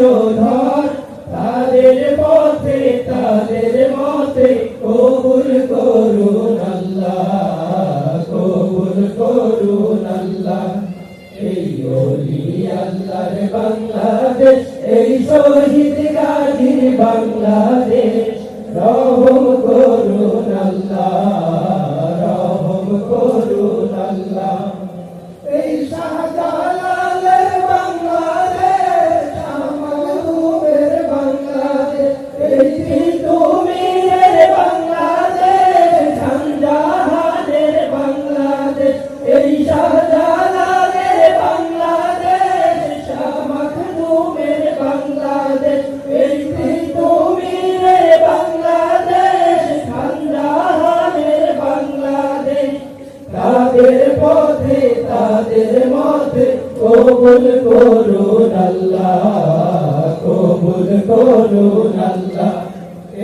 বংশধর তাদের পথে, তাদের মতে কবুল করুন আল্লাহ, কবুল এই ওলি আল্লাহর বাংলাদেশ, এই শহীদ গাজীর বাংলাদেশ। তাদের মধ্যে কবুল করুন আল্লাহ, কবুল করুন আল্লাহ।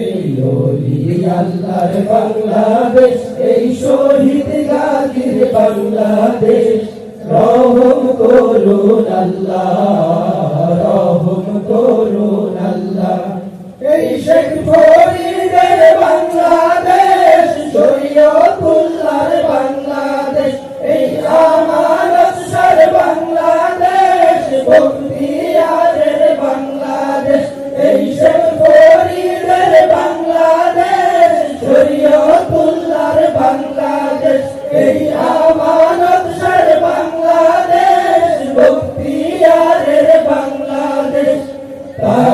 এই ওলি আল্লাহর বাংলাদেশ, এই শহীদ গাজীর বাংলাদেশ। রহম করুন আল্লাহ, রহম করুন আল্লাহ। এই শেখ ফরিদের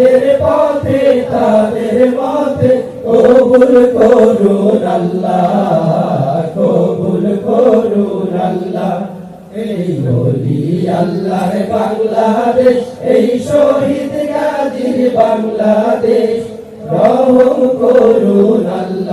তাদের পথে তাদের পথে কবুল করুন আল্লাহ, কবুল করুন আল্লাহ। এই বলি আল্লাহ বাংলাদেশ, এই শহীদ গাজীর বাংলাদেশ। রহম করুন আল্লাহ।